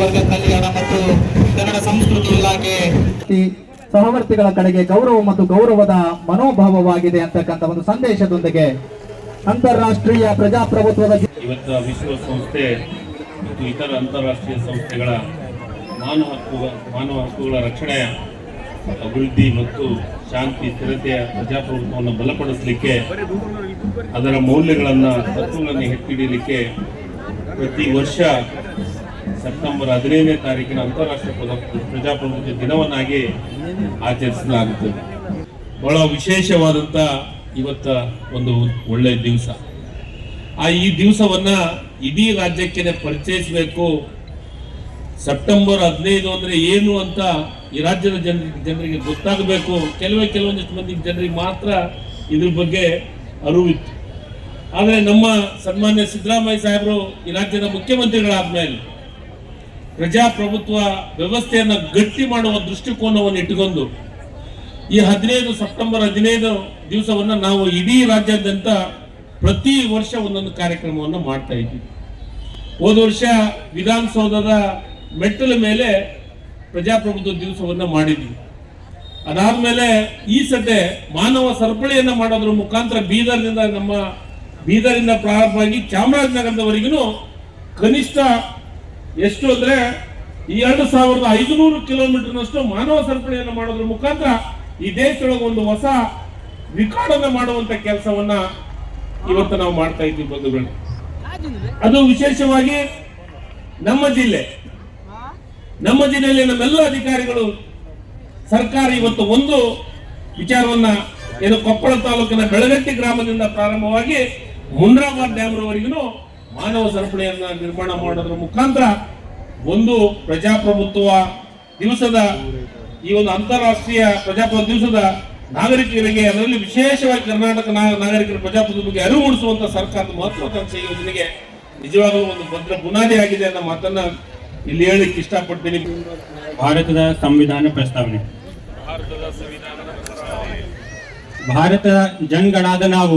ವರ್ಗ ಕಲ್ಯಾಣ ಮತ್ತು ಕನ್ನಡ ಸಂಸ್ಕೃತಿ ಇಲಾಖೆ. ಈ ಸಹವರ್ತಿಗಳ ಕಡೆಗೆ ಗೌರವ ಮತ್ತು ಗೌರವದ ಮನೋಭಾವವಾಗಿದೆ ಅಂತಕ್ಕಂಥ ಒಂದು ಸಂದೇಶದೊಂದಿಗೆ ಅಂತಾರಾಷ್ಟ್ರೀಯ ಪ್ರಜಾಪ್ರಭುತ್ವದ ಇವತ್ತು ವಿಶ್ವಸಂಸ್ಥೆ ಮತ್ತು ಇತರ ಅಂತಾರಾಷ್ಟ್ರೀಯ ಸಂಸ್ಥೆಗಳ ಮಾನವ ಹಕ್ಕು ಮಾನವ ಹಕ್ಕುಗಳ ರಕ್ಷಣೆಯ ಅಭಿವೃದ್ಧಿ ಮತ್ತು ಶಾಂತಿ ಸ್ಥಿರತೆಯ ಪ್ರಜಾಪ್ರಭುತ್ವವನ್ನು ಬಲಪಡಿಸಲಿಕ್ಕೆ ಅದರ ಮೌಲ್ಯಗಳನ್ನು ತತ್ವಗಳನ್ನು ಎತ್ತಿಡಲಿಕ್ಕೆ ಪ್ರತಿ ವರ್ಷ ಸೆಪ್ಟೆಂಬರ್ ಹದಿನೈದನೇ ತಾರೀಕಿನ ಅಂತಾರಾಷ್ಟ್ರೀಯ ಪ್ರಜಾ- ಪ್ರಜಾಪ್ರಭುತ್ವ ದಿನವನ್ನಾಗಿ ಆಚರಿಸಲಾಗುತ್ತದೆ. ಬಹಳ ವಿಶೇಷವಾದಂಥ ಇವತ್ತ ಒಂದು ಒಳ್ಳೆಯ ದಿವಸ. ಆ ಈ ದಿವಸವನ್ನ ಇಡೀ ರಾಜ್ಯಕ್ಕೆ ಪರಿಚಯಿಸಬೇಕು. ಸೆಪ್ಟೆಂಬರ್ ಹದಿನೈದು ಅಂದ್ರೆ ಏನು ಅಂತ ಈ ರಾಜ್ಯದ ಜನ ಜನರಿಗೆ ಗೊತ್ತಾಗಬೇಕು. ಕೆಲವೇ ಕೆಲವೊಂದಿಷ್ಟು ಮಂದಿ ಜನರಿಗೆ ಮಾತ್ರ ಇದ್ರ ಬಗ್ಗೆ ಅರಿವಿತ್ತು. ಆದರೆ ನಮ್ಮ ಸನ್ಮಾನ್ಯ ಸಿದ್ದರಾಮಯ್ಯ ಸಾಹೇಬರು ಈ ರಾಜ್ಯದ ಮುಖ್ಯಮಂತ್ರಿಗಳಾದ್ಮೇಲೆ ಪ್ರಜಾಪ್ರಭುತ್ವ ವ್ಯವಸ್ಥೆಯನ್ನು ಗಟ್ಟಿ ಮಾಡುವ ದೃಷ್ಟಿಕೋನವನ್ನು ಇಟ್ಟುಕೊಂಡು ಈ ಹದಿನೈದು ಸೆಪ್ಟೆಂಬರ್ ಹದಿನೈದು ದಿವಸವನ್ನು ನಾವು ಇಡೀ ರಾಜ್ಯಾದ್ಯಂತ ಪ್ರತಿ ವರ್ಷ ಒಂದೊಂದು ಕಾರ್ಯಕ್ರಮವನ್ನು ಮಾಡ್ತಾ ಇದ್ವಿ. ಹೋದ ವರ್ಷ ವಿಧಾನಸೌಧದ ಮೆಟ್ಟಲ ಮೇಲೆ ಪ್ರಜಾಪ್ರಭುತ್ವ ದಿವಸವನ್ನು ಮಾಡಿದ್ವಿ. ಅದಾದ್ಮೇಲೆ ಈ ಸದ್ಯ ಮಾನವ ಸರಪಳಿಯನ್ನು ಮಾಡೋದ್ರ ಮುಖಾಂತರ ಬೀದರ್ನಿಂದ ನಮ್ಮ ಬೀದರಿಂದ ಪ್ರಾರಂಭವಾಗಿ ಚಾಮರಾಜನಗರದವರೆಗೂ ಕನಿಷ್ಠ ಎಷ್ಟು ಅಂದ್ರೆ ಈ ಎರಡು ಸಾವಿರದ ಐದುನೂರು ಕಿಲೋಮೀಟರ್ನಷ್ಟು ಮಾನವ ಸರಪಳಿಯನ್ನು ಮಾಡೋದ್ರ ಮುಖಾಂತರ ಈ ದೇಶದೊಳಗೆ ಒಂದು ಹೊಸ ರೆಕಾರ್ಡ್ ಅನ್ನ ಮಾಡುವಂತ ಕೆಲಸವನ್ನ ಇವತ್ತು ನಾವು ಮಾಡ್ತಾ ಇದ್ದೀವಿ ಬಂಧುಗಳು. ಅದು ವಿಶೇಷವಾಗಿ ನಮ್ಮ ಜಿಲ್ಲೆ. ನಮ್ಮ ಜಿಲ್ಲೆಯಲ್ಲಿ ನಮ್ಮೆಲ್ಲ ಅಧಿಕಾರಿಗಳು ಸರ್ಕಾರ ಇವತ್ತು ಒಂದು ವಿಚಾರವನ್ನ ಏನು ಕೊಪ್ಪಳ ತಾಲೂಕಿನ ಬೆಳಗಟ್ಟಿ ಗ್ರಾಮದಿಂದ ಪ್ರಾರಂಭವಾಗಿ ಮುನ್ರಾಬಾದ್ ಡ್ಯಾಮ್ರವರೆಗೂ ಮಾನವ ಸರಪಳಿಯನ್ನ ನಿರ್ಮಾಣ ಮಾಡೋದ್ರ ಮುಖಾಂತರ ಒಂದು ಪ್ರಜಾಪ್ರಭುತ್ವ ದಿವಸದ ಈ ಒಂದು ಅಂತಾರಾಷ್ಟ್ರೀಯ ಪ್ರಜಾಪ್ರಭುತ್ವ ದಿವಸದ ನಾಗರಿಕರಿಗೆ ಅದರಲ್ಲಿ ವಿಶೇಷವಾಗಿ ಕರ್ನಾಟಕ ನಾಗರಿಕರ ಪ್ರಜಾಪ್ರಭುತ್ವ ಬಗ್ಗೆ ಅರಿವು ಮೂಡಿಸುವಂತ ಸರ್ಕಾರದ ಮಹತ್ವಾಕಾಂಕ್ಷೆ ಯೋಜನೆಗೆ ನಿಜವಾಗಲೂ ಒಂದು ಭದ್ರ ಬುನಾದಿ ಆಗಿದೆ ಅನ್ನೋ ಮಾತನ್ನ ಇಲ್ಲಿ ಹೇಳಿಕ್ಕೆ ಇಷ್ಟಪಡ್ತೀನಿ. ಭಾರತದ ಸಂವಿಧಾನ ಪ್ರಸ್ತಾವನೆ. ಭಾರತದ ಭಾರತದ ಜನಗಳಾದ ನಾವು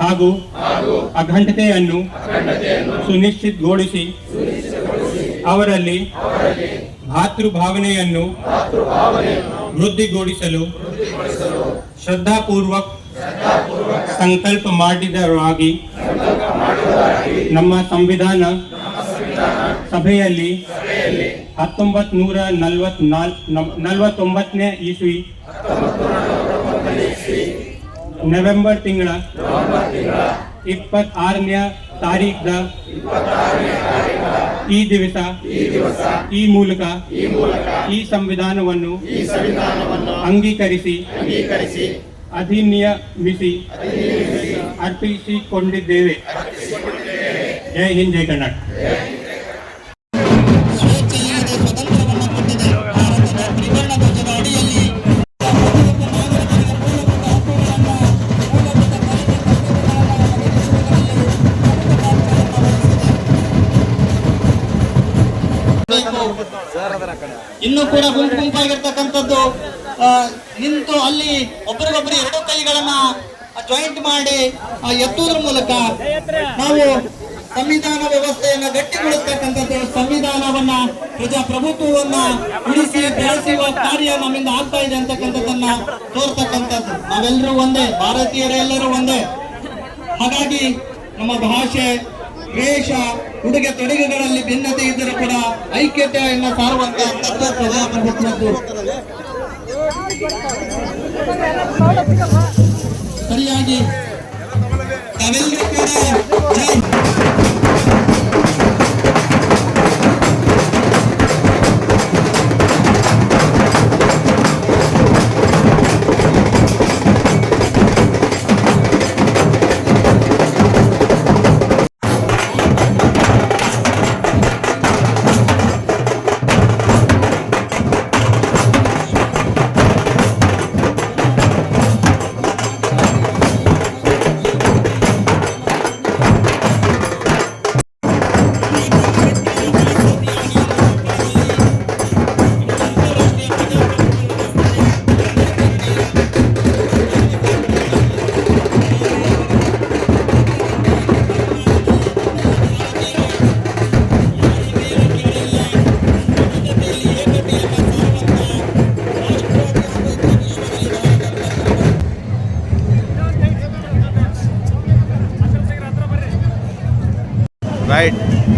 ಹಾಗೂ ಅಖಂಡತೆಯನ್ನು ಸುನಿಶ್ಚಿತಗೊಳಿಸಿ ಅವರಲ್ಲಿ ಭಾತೃಭಾವನೆಯನ್ನು ವೃದ್ಧಿಗೊಳಿಸಲು ಶ್ರದ್ಧಾಪೂರ್ವಕ ಸಂಕಲ್ಪ ಮಾಡಿದರಾಗಿ ನಮ್ಮ ಸಂವಿಧಾನ ಸಭೆಯಲ್ಲಿ ಹತ್ತೊಂಬತ್ ನೂರ ನಲ್ವತ್ನಾಲ್ ನಲ್ವತ್ತೊಂಬತ್ತನೇ ಇಸ್ವಿ ನವೆಂಬರ್ ತಿಂಗಳ ಇಪ್ಪತ್ತಾರನೆಯ ತಾರೀಖದ ಈ ದಿವಸ ಈ ಮೂಲಕ ಈ ಸಂವಿಧಾನವನ್ನು ಅಂಗೀಕರಿಸಿ ಅಧಿನಿಯಮಿಸಿ ಅರ್ಪಿಸಿಕೊಂಡಿದ್ದೇವೆ. ಜೈ ಹಿಂದ್, ಜೈ ಕರ್ನಾಟಕ. ಇನ್ನು ಕೂಡ ಗುಂಪು ಗುಂಪಾಗಿರ್ತಕ್ಕಂಥದ್ದು ನಿಂತು ಅಲ್ಲಿ ಒಬ್ಬರಿಗೊಬ್ಬರು ಎರಡು ಕೈಗಳನ್ನ ಜಾಯಿಂಟ್ ಮಾಡಿ ಎತ್ತುವುದ್ರ ಮೂಲಕ ನಾವು ಸಂವಿಧಾನ ವ್ಯವಸ್ಥೆಯನ್ನ ಗಟ್ಟಿಗೊಳಿಸ್ತಕ್ಕಂಥದ್ದು, ಸಂವಿಧಾನವನ್ನ ಪ್ರಜಾಪ್ರಭುತ್ವವನ್ನ ಉಳಿಸಿ, ಬೆಳೆಸುವ ಕಾರ್ಯ ನಮ್ಮಿಂದ ಆಗ್ತಾ ಇದೆ ಅಂತಕ್ಕಂಥದ್ದನ್ನ ತೋರ್ತಕ್ಕಂಥದ್ದು. ನಾವೆಲ್ಲರೂ ಒಂದೇ, ಭಾರತೀಯರೆಲ್ಲರೂ ಒಂದೇ. ಹಾಗಾಗಿ ನಮ್ಮ ಭಾಷೆ ವೇಷ ಉಡುಗೆ ತೊಡುಗೆಗಳಲ್ಲಿ ಭಿನ್ನತೆ ಇದ್ದರೂ ಕೂಡ ಐಕ್ಯತೆಯನ್ನು ಸಾರುವಂತಹ ಪ್ರಜಾಪ್ರಭುತ್ವದ್ದು ಸರಿಯಾಗಿ. ತಾವೆಲ್ಲರೂ ಕೂಡ ಜೈ Right.